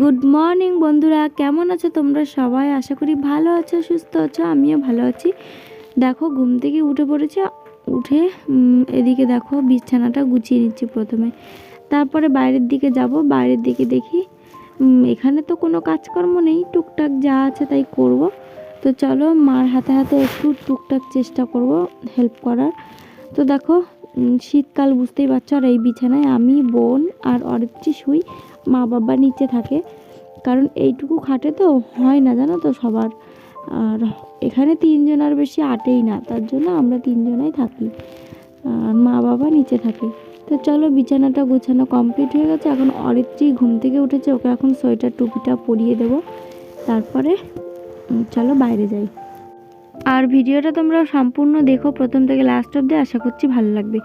Good morning বন্ধুরা। কেমন আছো তোমরা সবাই? আশা করি ভালো আছো, সুস্থ আছো, আমিও ভালো আছি। দেখো, ঘুম থেকে উঠে পড়েছে। উঠে এদিকে দেখো, বিছানাটা গুছিয়ে নিচ্ছি প্রথমে। তারপরে বাইরের দিকে যাব। বাইরের দিকে দেখি এখানে তো কোনো কাজকর্ম নেই। টুকটাক যা আছে তাই করব। তো চলো, মার হাতে হাতে একটু টুকটাক চেষ্টা করব হেল্প করার। তো দেখো শীতকাল বুঝতেই পারছ, আর এই বিছানায় আমি, বোন আর অরিত্রী শুই। মা বাবা নিচে থাকে। কারণ এইটুকু খাটে তো, হয় না জানো তো সবার? আর এখানে তিনজন আর বেশি আটেই না, তার জন্য আমরা তিনজনাই থাকি। আর মা বাবা নিচে থাকে। তো চলো বিছানাটা গোছানো কমপ্লিট হয়ে গেছে। এখন অরিত্রী ঘুম থেকে উঠেছে, ওকে এখন সোয়েটার টুপিটা পরিয়ে দেবো। তারপরে চলো বাইরে যাই। আর ভিডিওটা তোমরা সম্পূর্ণ দেখো প্রথম থেকে লাস্ট অব্দি আশা করছি ভালো লাগবে।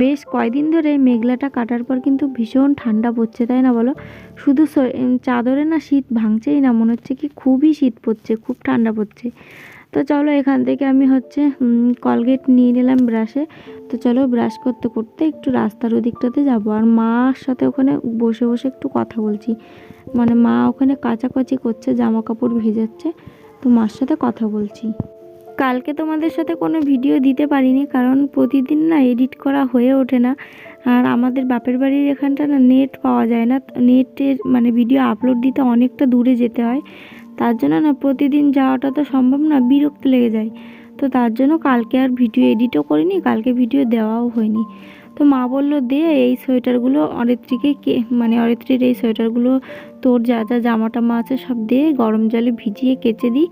বেশ কয়দিন ধরে মেঘলাটা কাটার পর কিন্তু ভীষণ ঠান্ডা পড়ছে, তাই না বলো? শুধু চাদরে না শীত ভাঙছেই না, মনে হচ্ছে কি খুবই শীত পড়ছে, খুব ঠান্ডা পড়ছে। তো চলো এখান থেকে আমি হচ্ছে কলগেট নিয়ে নিলাম ব্রাশে তো চলো ব্রাশ করতে করতে একটু রাস্তার ওদিকটাতে যাব। আর মার সাথে ওখানে বসে বসে একটু কথা বলছি। মানে মা ওখানে কাচাকাচি করছে জামা কাপড় ভেজাচ্ছে। তো মার সাথে কথা বলছি। কালকে তোমাদের সাথে কোনো ভিডিও দিতে পারিনি, কারণ প্রতিদিন না এডিট করা হয়ে ওঠে না। আর আমাদের বাপের বাড়ির এখানটা না নেট পাওয়া যায় না, নেটের মানে ভিডিও আপলোড দিতে অনেকটা দূরে যেতে হয়। তার জন্য না প্রতিদিন যাওয়াটা তো সম্ভব না, বিরক্ত লেগে যায়। তো তার জন্য কালকে আর ভিডিও এডিটও করিনি, কালকে ভিডিও দেওয়াও হয়নি। তো মা বলল, দে, এই সোয়েটারগুলো অরিত্রীকে কে মানে অরিত্রীর এই সোয়েটারগুলো, তোর যা যা জামা টামা আছে সব দিয়ে গরম জলে ভিজিয়ে কেচে দিই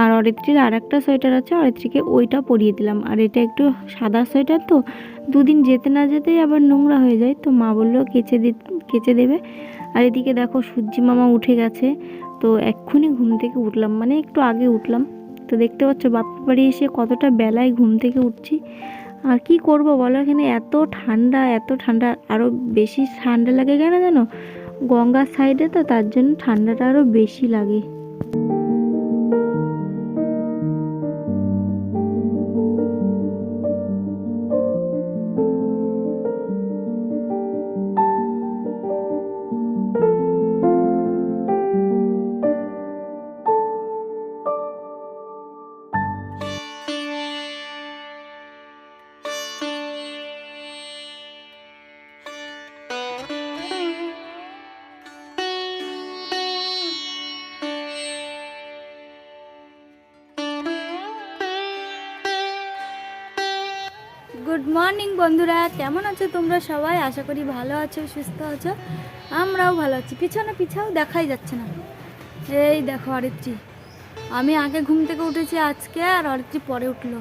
আর অরিত্রীর আর একটা সোয়েটার আছে, অরিত্রীকে ওইটা পরিয়ে দিলাম। আর এটা একটু সাদা সোয়েটার তো, দুদিন যেতে না যেতেই আবার নোংরা হয়ে যায়। তো মা বলল, কেচে দি, কেচে দেবে। আর এদিকে দেখো সূর্যি মামা উঠে গেছে। তো এক্ষুনি ঘুম থেকে উঠলাম মানে একটু আগে উঠলাম। তো দেখতে পাচ্ছ, বাপের বাড়ি এসে কতটা বেলায় ঘুম থেকে উঠছি। আর কি করব বলো? এখানে এত ঠান্ডা এত ঠান্ডা আরও বেশি ঠান্ডা লাগে কেন জানো? গঙ্গার সাইডে তো তার জন্য ঠান্ডাটা আরও বেশি লাগে। গুড মর্নিং বন্ধুরা। কেমন আছো তোমরা সবাই? আশা করি ভালো আছো, সুস্থ আছো। আমরাও ভালো আছি। পিছনে পিছাও দেখাই যাচ্ছে না। এই দেখো অরিত্রী। আমি আগে ঘুম থেকে উঠেছি আজকে, আর অরিত্রী পরে উঠল।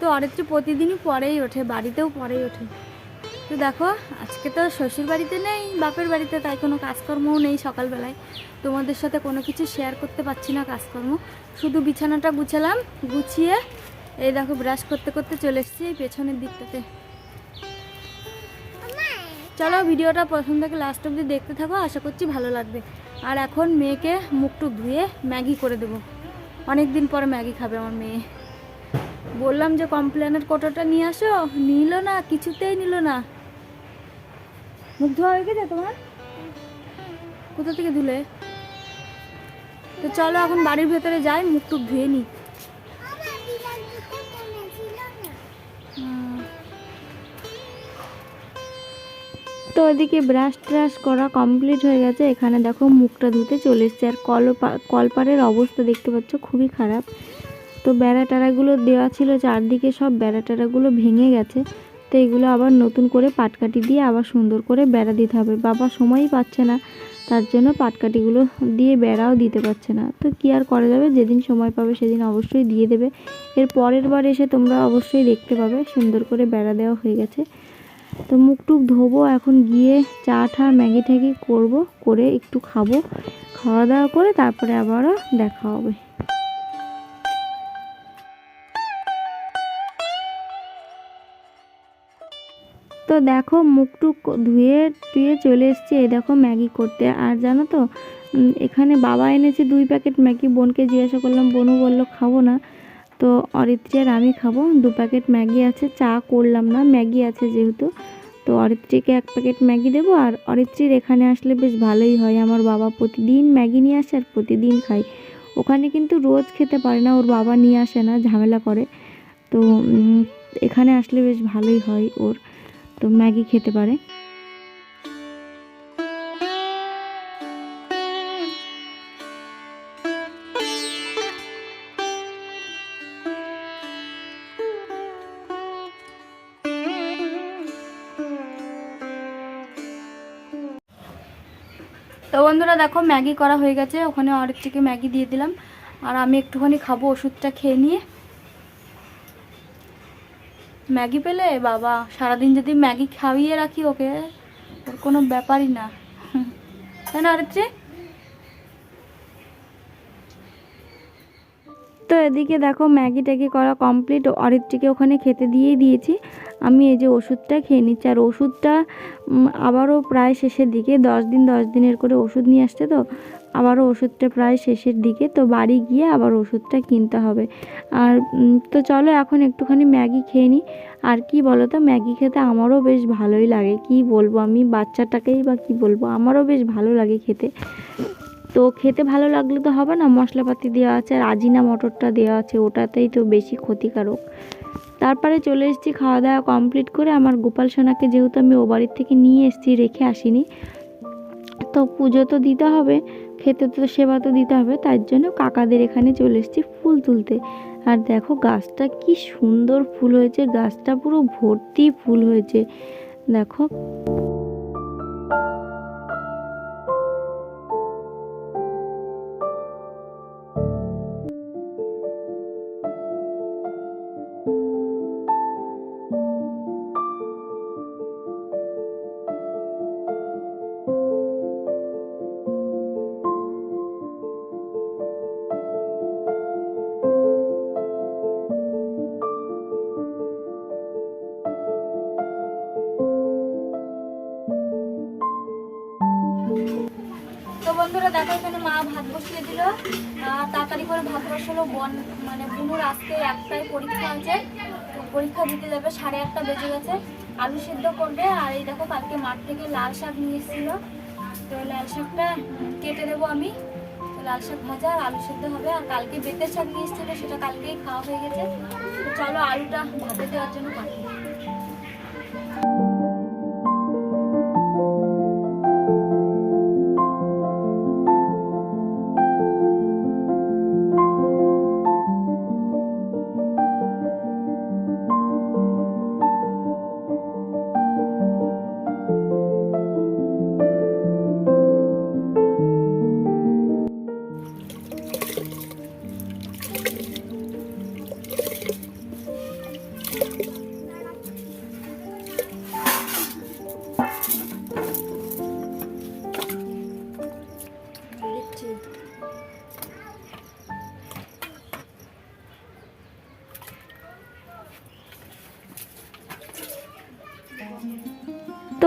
তো অরিত্রী প্রতিদিনই পরেই ওঠে, বাড়িতেও পরেই ওঠে। তো দেখো, আজকে তো শ্বশুর বাড়িতে নেই, বাপের বাড়িতে, তাই কোনো কাজকর্মও নেই সকালবেলায়। তোমাদের সাথে কোনো কিছু শেয়ার করতে পারছি না কাজকর্ম। শুধু বিছানাটা গুছালাম, গুছিয়ে এই দেখো ব্রাশ করতে করতে চলে এসেছি পেছনের দিকটাতে। চলো ভিডিওটা প্রথম থেকে লাস্ট অবধি দেখতে থাকো, আশা করছি ভালো লাগবে। আর এখন মেয়েকে মুখটুক ধুয়ে ম্যাগি করে দেবো। অনেক দিন পরে ম্যাগি খাবে আমার মেয়ে। বললাম যে কমপ্লেনের কোটোটা নিয়ে আসো। নিল না, কিছুতেই নিল না। মুখ ধোয়া হয়ে গেছে তোমার? কোথা থেকে ধুলে? তো চলো এখন বাড়ির ভেতরে যাই মুখ টুক ধুয়ে নিই। তো ওদিকে ব্রাশ ট্রাশ করা কমপ্লিট হয়ে গেছে। এখানে দেখো মুখটা ধুতে চলে এসছে। আর কলপা কলপারের অবস্থা দেখতে পাচ্ছ খুবই খারাপ। তো বেড়া টেরাগুলো দেওয়া ছিল, চারদিকে সব বেড়া টেরাগুলো ভেঙে গেছে। তো এগুলো আবার নতুন করে পাটকাঠি দিয়ে আবার সুন্দর করে বেড়া দিতে হবে। বাবা সময়ই পাচ্ছে না, তার জন্য পাটকাঠিগুলো দিয়ে বেড়াও দিতে পারছে না। তো কি আর করা যাবে? যেদিন সময় পাবে সেদিন অবশ্যই দিয়ে দেবে। এর পরের বার এসে তোমরা অবশ্যই দেখতে পাবে। সুন্দর করে বেড়া দেওয়া হয়ে গেছে। তো মুখ টুক ধোবো, এখন গিয়ে চা ঠা ম্যাগি ট্যাগি করব, করে একটু খাব। খাওয়া দাওয়া করে তারপরে আবারও দেখা হবে। তো দেখো মুখ টুক ধুয়ে টুয়ে চলে এসছে, এই দেখো ম্যাগি করতে। আর জানো তো এখানে বাবা এনেছে দুই প্যাকেট ম্যাগি, বোনকে জিজ্ঞাসা করলাম, বোনও বলল, খাব না। তো অরিত্রী আর আমি খাব। দু প্যাকেট ম্যাগি আছে, চা করলাম না, ম্যাগি আছে যেহেতু। তো অরিত্রীকে এক প্যাকেট ম্যাগি দেবো আর অরিত্রীর এখানে আসলে বেশ ভালোই হয়। আমার বাবা প্রতিদিন ম্যাগি নিয়ে আসে আর প্রতিদিন খাই। ওখানে কিন্তু রোজ খেতে পারে না, ওর বাবা নিয়ে আসে না, ঝামেলা করে। তো এখানে আসলে বেশ ভালোই হয় ওর। তো ম্যাগি খেতে পারে। তো বন্ধুরা দেখো ম্যাগি করা হয়ে গেছে, ওখানে অরেকটিকে ম্যাগি দিয়ে দিলাম। আর আমি একটুখানি খাব ওষুধটা খেয়ে নিয়ে। ম্যাগি পেলে? বাবা, সারাদিন যদি ম্যাগি খাইয়ে রাখি ওকে, ওর কোনো ব্যাপারই না। তাই না অরিত্রী তো এদিকে দেখো ম্যাগি ট্যাগি করা কমপ্লিট অরিত্রীকে ওখানে খেতে দিয়েই দিয়েছি। আমি এই যে ওষুধটা খেয়ে নিচ্ছি। আর ওষুধটা আবারও প্রায় শেষের দিকে। দশ দিন, দশ দিনের করে ওষুধ নিয়ে আসছে তো, আবারও ওষুধটা প্রায় শেষের দিকে। তো বাড়ি গিয়ে আবার ওষুধটা কিনতে হবে। আর তো চলো এখন একটুখানি ম্যাগি খেয়ে নিই। আর কি বলো তো ম্যাগি খেতে আমারও বেশ ভালোই লাগে। কি বলব আমি? বাচ্চাটাকেই বা কি বলব? আমারও বেশ ভালো লাগে খেতে। তো খেতে ভালো লাগলে তো হবে না, মশলাপাতি দেওয়া আছে আর আজিনা মটরটা দেওয়া আছে, ওটাতেই তো বেশি ক্ষতিকারক। তারপরে চলে এসেছি খাওয়া দাওয়া কমপ্লিট করে, আমার গোপাল সোনাকে যেহেতু আমি ও বাড়ির থেকে নিয়ে এসেছি, রেখে আসিনি। তো পুজো তো দিতে হবে, খেতে তো সেবা তো দিতে হবে তার জন্য কাকাদের এখানে চলে এসেছি ফুল তুলতে। আর দেখো গাছটা কি সুন্দর ফুল হয়েছে, গাছটা পুরো ভর্তি ফুল হয়েছে। দেখো। বন্ধুরা, দেখো এখানে মা ভাত বসিয়ে দিল। তাড়াতাড়ি করে ভাত বসালো, বন মানে বুনুর আজকে একটাই পরীক্ষা আছে। পরীক্ষা দিতে যাবে, সাড়ে আটটা বেজে গেছে। আলু সিদ্ধ করবে, আর এই দেখো কালকে মাঠ থেকে লাল শাক নিয়ে এসেছিল। তো লাল শাকটা কেটে দেবো আমি। তো লাল শাক ভাজা, আর আলু সিদ্ধ হবে। আর কালকে বেতের শাক নিয়ে এসেছিল, সেটা কালকেই খাওয়া হয়ে গেছে। তো চলো আলুটা ভাতে দেওয়ার জন্য কাটি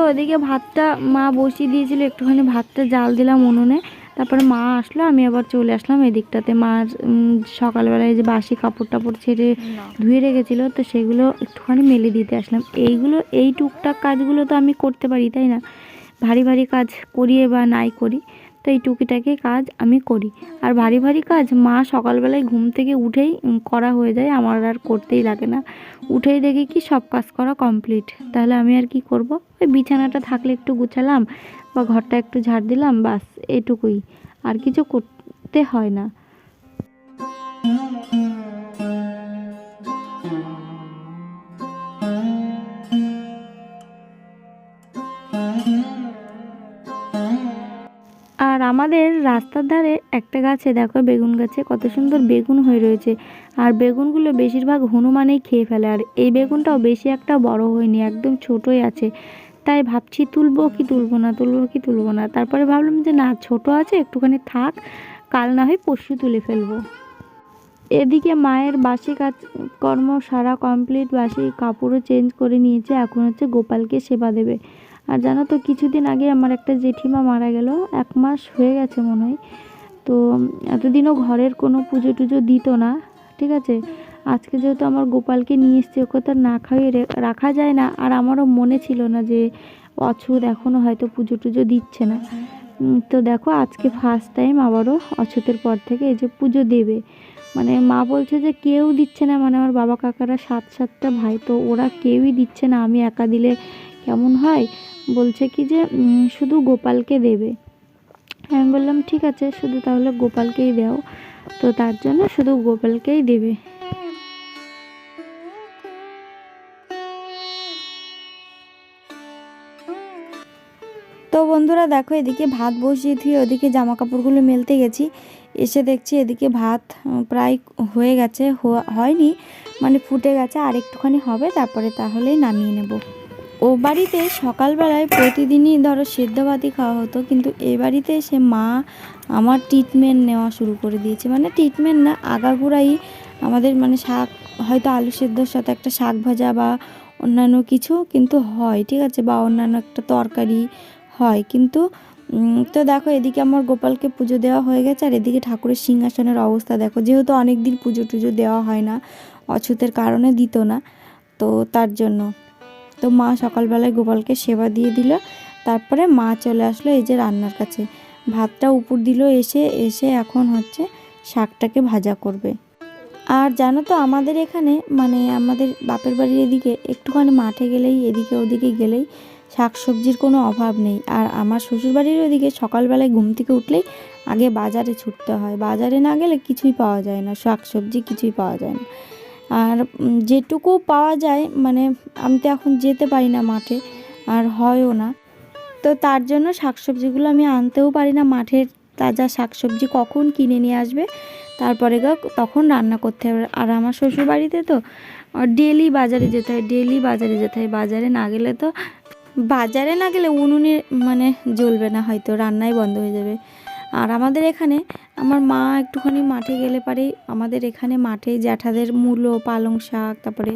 ওদিকে ভাতটা মা বসিয়ে দিয়েছিল একটুখানি ভাতটা জাল দিলাম উনুনে। তারপরে মা আসলো আমি আবার চলে আসলাম এদিকটাতে। মার সকালবেলায় যে বাসি কাপড় টাপড় ছেড়ে ধুয়ে রেখেছিল তো সেগুলো একটুখানি মেলে দিতে আসলাম। এইগুলো এই টুকটাক কাজগুলো তো আমি করতে পারি তাই না? ভারী ভারী কাজ করি বা নাই করি। তো এই টুকিটাকি কাজ আমি করি। আর ভারী ভারী কাজ, মা সকালবেলায় ঘুম থেকে উঠেই করা হয়ে যায়, আমার আর করতেই লাগে না। উঠেই দেখি কি সব কাজ করা কমপ্লিট তাহলে আমি আর কি করব? ওই বিছানাটা থাকলে একটু গুছালাম বা ঘরটা একটু ঝাড় দিলাম বাস এটুকুই। আর কিছু করতে হয় না। আর আমাদের রাস্তার ধারে একটা গাছে দেখো বেগুন গাছে কত সুন্দর বেগুন হয়ে রয়েছে। আর বেগুনগুলো বেশিরভাগ হনুমানেই খেয়ে ফেলে। আর এই বেগুনটাও বেশি একটা বড় হয়নি, একদম ছোটোই আছে। তাই ভাবছি তুলবো কি তুলবো না, তুলবো কি তুলবো না। তারপরে ভাবলাম যে না, ছোট আছে, একটুখানি থাক, কাল না হয় পরশু তুলে ফেলব। এদিকে মায়ের বাসি কাজ, কর্ম সারা কমপ্লিট, বাসি কাপড়ও চেঞ্জ করে নিয়েছে, এখন হচ্ছে গোপালকে সেবা দেবে। আর জানো তো, কিছুদিন আগে আমার একটা জেঠিমা মারা গেল, এক মাস হয়ে গেছে মনে হয়। তো এতদিনও ঘরের কোনো পুজো টুজো দিত না, ঠিক আছে? আজকে যেহেতু আমার গোপালকে নিয়ে এসছে, ওকে তো না খাইয়ে রাখা যায় না। আর আমারও মনে ছিল না যে অছুত এখনও হয়তো পুজো টুজো দিচ্ছে না। তো দেখো, আজকে ফার্স্ট টাইম আবারও অছুতের পর থেকে এই যে পুজো দেবে। মানে মা বলছে যে কেউ দিচ্ছে না মানে আমার বাবা কাকারা সাত সাতটা ভাই, তো ওরা কেউই দিচ্ছে না। আমি একা দিলে কেমন হয়? বলছে কি যে শুধু গোপালকে দেবে। আমি বললাম, ঠিক আছে, শুধু তাহলে গোপালকেই দাও। তো তার জন্য শুধু গোপালকেই দেবে। তো বন্ধুরা, দেখো, এদিকে ভাত বসিয়ে দিয়ে ওদিকে জামা কাপড়গুলো মেলতে গেছি। এসে দেখছি এদিকে ভাত প্রায় হয়ে গেছে হয়নি মানে ফুটে গেছে, আর একটুখানি হবে, তারপরে তাহলেই নামিয়ে নেব। ও বাড়িতে সকালবেলায় প্রতিদিনই ধরো সেদ্ধ ভাতই খাওয়া হতো, কিন্তু এ বাড়িতে এসে মা আমার ট্রিটমেন্ট নেওয়া শুরু করে দিয়েছে। মানে ট্রিটমেন্ট না, আগাগোড়াই আমাদের মানে শাক, হয়তো আলু সেদ্ধর সাথে একটা শাক ভাজা বা অন্যান্য কিছু কিন্তু হয়, ঠিক আছে? বা অন্যান্য একটা তরকারি হয়। কিন্তু তো দেখো এদিকে আমার গোপালকে পুজো দেওয়া হয়ে গেছে, আর এদিকে ঠাকুরের সিংহাসনের অবস্থা দেখো। যেহেতু অনেক দিন পুজো টুজো দেওয়া হয় না অছুতের কারণে দিত না, তো তার জন্য। তো মা সকালবেলায় গোপালকে সেবা দিয়ে দিল। তারপরে মা চলে আসলো এই যে রান্নার কাছে। ভাতটা উপর দিল এসে এসে এখন হচ্ছে শাকটাকে ভাজা করবে। আর জানো তো আমাদের এখানে মানে আমাদের বাপের বাড়ির এদিকে একটুখানি মাঠে গেলেই, এদিকে ওদিকে গেলেই শাক সবজির কোনো অভাব নেই। আর আমার শ্বশুরবাড়ির ওদিকে সকালবেলায় ঘুম থেকে উঠলেই আগে বাজারে ছুটতে হয়। বাজারে না গেলে কিছুই পাওয়া যায় না শাক সবজি কিছুই পাওয়া যায় না। আর যেটুকু পাওয়া যায় মানে আমি তো এখন যেতে পারি না মাঠে, আর হয়ও না। তো তার জন্য শাকসবজিগুলো আমি আনতেও পারি না, মাঠের তাজা শাকসবজি কখন কিনে নিয়ে আসবে, তারপরে গা তখন রান্না করতে হবে। আর আমার শ্বশুর বাড়িতে তো ডেলি বাজারে যেতে হয় ডেলি বাজারে যেতে হয়। বাজারে না গেলে তো, বাজারে না গেলে উনুনে মানে জ্বলবে না, হয়তো রান্নাই বন্ধ হয়ে যাবে। আর আমাদের এখানে আমার মা একটুখানি মাঠে গেলে পারেই আমাদের এখানে মাঠে জ্যাঠাদের মূলো, পালং শাক, তারপরে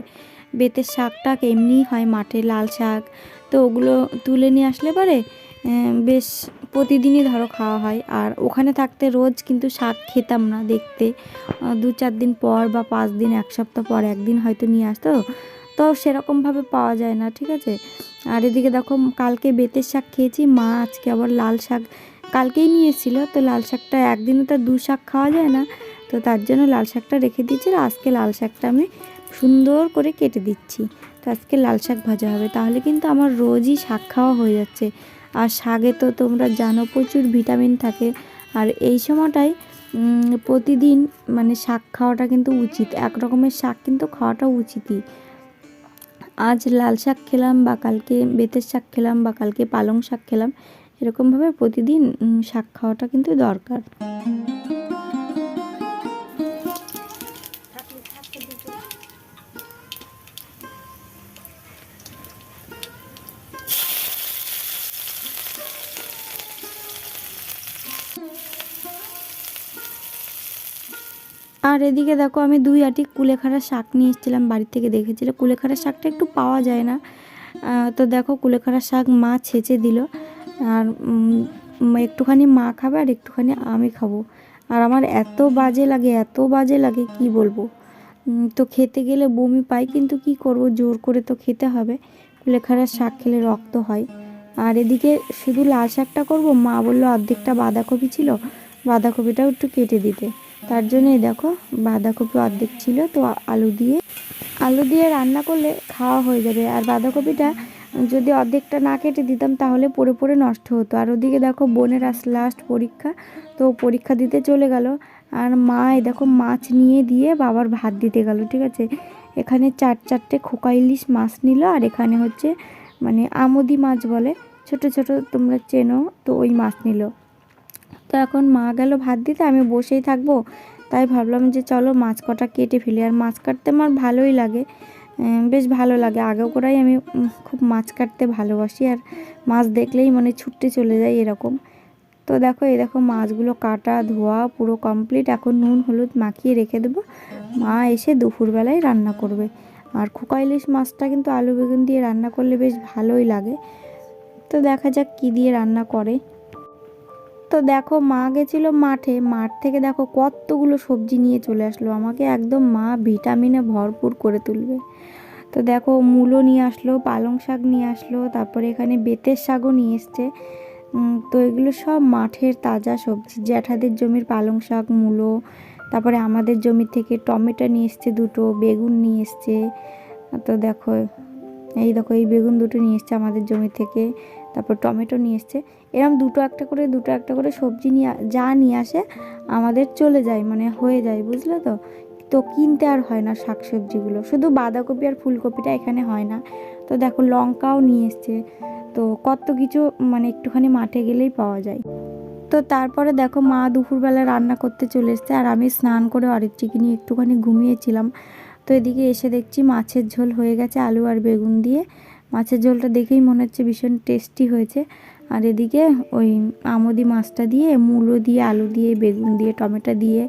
বেতের শাক টাক এমনিই হয় মাঠে লাল শাক। তো ওগুলো তুলে নিয়ে আসলে পারে বেশ প্রতিদিনই ধরো খাওয়া হয়। আর ওখানে থাকতে রোজ কিন্তু শাক খেতাম না দেখতে। দু চার দিন পর বা পাঁচ দিন, এক সপ্তাহ পর একদিন হয়তো নিয়ে আসতো। তো সেরকমভাবে পাওয়া যায় না, ঠিক আছে? আর এদিকে দেখো, কালকে বেতের শাক খেয়েছি। মা আজকে আবার লাল শাক কালকেই নিয়ে তো লাল শাকটা একদিনে তো দু শাক খাওয়া যায় না তো তার জন্য লাল শাকটা রেখে দিয়েছিল। আজকে লাল শাকটা আমি সুন্দর করে কেটে দিচ্ছি। তো আজকে লাল শাক ভাজা হবে। তাহলে কিন্তু আমার রোজই শাক খাওয়া হয়ে যাচ্ছে। আর শাকে তো তোমরা জানো প্রচুর ভিটামিন থাকে। আর এই সময়টায় উম, প্রতিদিন মানে শাক খাওয়াটা কিন্তু উচিত। এক রকমের শাক কিন্তু খাওয়াটা উচিতই। আজ লাল শাক খেলাম বা কালকে বেতের শাক খেলাম বা কালকে পালং শাক খেলাম এরকমভাবে প্রতিদিন শাক খাওয়াটা কিন্তু দরকার। আর এদিকে দেখো, আমি দুই আটি কুলেখাড়া শাক নিয়ে এসেছিলাম বাড়ি থেকে দেখেছিল কুলেখাড়া শাকটা একটু পাওয়া যায় না। তো দেখো, কুলেখাড়া শাক মা ছেঁচে দিল। আর একটুখানি মা খাবে আর একটুখানি আমি খাব। আর আমার এত বাজে লাগে, এত বাজে লাগে, কি বলব? তো খেতে গেলে বমি পাই, কিন্তু কি করব? জোর করে তো খেতে হবে। কুলেখাড়ার শাক খেলে রক্ত হয়। আর এদিকে শুধু লাল শাকটা করব? মা বলল অর্ধেকটা বাঁধাকপি ছিল, বাঁধাকপিটাও একটু কেটে দিতে। তার জন্যই দেখো, বাঁধাকপি অর্ধেক ছিল, তো আলু দিয়ে আলু দিয়ে রান্না করলে খাওয়া হয়ে যাবে। আর বাঁধাকপিটা যদি অর্ধেকটা না কেটে দিতাম তাহলে পড়ে পড়ে নষ্ট হতো। আর ওদিকে দেখো বোনের আস লাস্ট পরীক্ষা, তো পরীক্ষা দিতে চলে গেল। আর মা দেখো মাছ নিয়ে দিয়ে বাবার ভাত দিতে গেল, ঠিক আছে? এখানে চার, চারটে খোকা ইলিশ মাছ নিল, আর এখানে হচ্ছে মানে আমদি মাছ বলে, ছোট ছোট তোমরা চেনো, তো ওই মাছ নিল। তো এখন মা গেল ভাত দিতে, আমি বসেই থাকব। তাই ভাবলাম যে চলো মাছ কটা কেটে ফেলি, আর মাছ কাটতে আমার ভালোই লাগে। বেশ ভালো লাগে। আগে করাই আমি খুব মাছ কাটতে ভালোবাসি আর মাছ দেখলেই মানে ছুটতে চলে যায় এরকম। তো দেখো, এই দেখো মাছগুলো কাটা, ধোয়া পুরো কমপ্লিট এখন নুন, হলুদ মাখিয়ে রেখে দেবো। মা এসে দুপুরবেলায় রান্না করবে। আর খোকা ইলিশ মাছটা কিন্তু আলু বেগুন দিয়ে রান্না করলে বেশ ভালোই লাগে। তো দেখা যাক কী দিয়ে রান্না করে। তো দেখো, মা গেছিল মাঠে। মাঠ থেকে দেখো কতগুলো সবজি নিয়ে চলে আসলো। আমাকে একদম মা ভিটামিনে ভরপুর করে তুলবে। তো দেখো, মূলো নিয়ে আসলো, পালং শাক নিয়ে আসলো, তারপরে এখানে বেতের শাকও নিয়ে এসছে। তো এগুলো সব মাঠের তাজা সবজি। জ্যাঠাদের জমির পালং শাক, মূলো, তারপরে আমাদের জমি থেকে টমেটো নিয়ে এসছে দুটো, বেগুন নিয়ে এসছে। তো দেখো, এই দেখো, এই বেগুন দুটো নিয়ে এসছে আমাদের জমি থেকে। তারপর টমেটো নিয়ে এসছে। এরম দুটো একটা করে, দুটো একটা করে সবজি নিয়ে, যা নিয়ে আসে আমাদের চলে যায় মানে হয়ে যায়, বুঝলে তো? তো কিনতে আর হয় না শাক সবজিগুলো শুধু বাঁধাকপি আর ফুলকপিটা এখানে হয় না। তো দেখো লঙ্কাও নিয়ে এসছে। তো কত কিছু মানে একটুখানি মাঠে গেলেই পাওয়া যায়। তো তারপরে দেখো মা দুপুরবেলা রান্না করতে চলে এসছে, আর আমি স্নান করে অরিত্রিকে নিয়ে একটুখানি ঘুমিয়েছিলাম। তো এদিকে এসে দেখছি মাছের ঝোল হয়ে গেছে, আলু আর বেগুন দিয়ে। মাছের ঝোলটা দেখেই মনে হচ্ছে ভীষণ টেস্টি হয়েছে। আর এদিকে ওই আমদি মাছটা দিয়ে, মূলো দিয়ে, আলু দিয়ে, বেগুন দিয়ে, টমেটো দিয়ে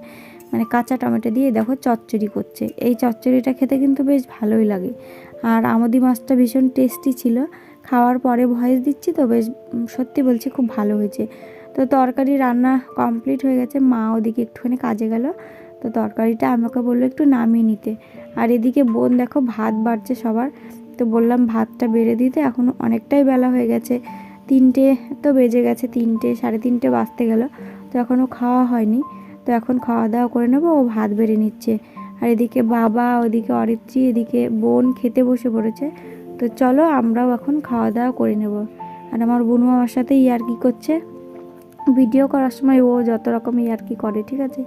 মানে কাঁচা টমেটো দিয়ে দেখো চচ্চড়ি করছে। এই চচ্চড়িটা খেতে কিন্তু বেশ ভালোই লাগে। আর আমদি মাছটা ভীষণ টেস্টি ছিল। খাওয়ার পরে ভয়েস দিচ্ছি তো, বেশ সত্যি বলছি খুব ভালো হয়েছে। তো তরকারি রান্না কমপ্লিট হয়ে গেছে, মা ওদিকে একটুখানি কাজে গেল। তো তরকারিটা আমাকে বলল একটু নামিয়ে নিতে। আর এদিকে বোন দেখো ভাত বাড়ছে সবার। তো বললাম ভাতটা বেড়ে দিতে, এখন অনেকটাই বেলা হয়ে গেছে। তিনটে তো বেজে গেছে তিনটে, সাড়ে তিনটে বাজতে গেল। তো এখনও খাওয়া হয়নি। তো এখন খাওয়া দাওয়া করে নেব, ও ভাত বেড়ে নিচ্ছে। আর এদিকে বাবা, ওদিকে অরিত্রী, এদিকে বোন খেতে বসে পড়েছে। তো চলো আমরাও এখন খাওয়া দাওয়া করে নেব। আর আমার বোনু আমার সাথে ইয়ার্কি করছে? ভিডিও করার সময় ও যত রকম ইয়ার্কি করে, ঠিক আছে?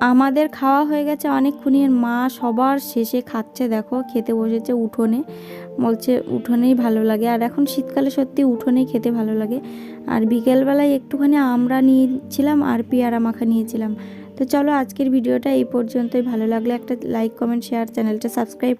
আমাদের খাওয়া হয়ে গেছে অনেকক্ষণের মা সবার শেষে খাচ্ছে, দেখো, খেতে বসেছে উঠোনে। বলছে, উঠোনেই ভালো লাগে। আর এখন শীতকালে সত্যি উঠোনেই খেতে ভালো লাগে। আর বিকেলবেলায় একটুখানি আমরা নিয়েছিলাম আর পেয়ারা মাখা নিয়েছিলাম। তো চলো, আজকের ভিডিওটা এই পর্যন্তই। ভালো লাগলে একটা লাইক কমেন্ট শেয়ার চ্যানেলটা সাবস্ক্রাইব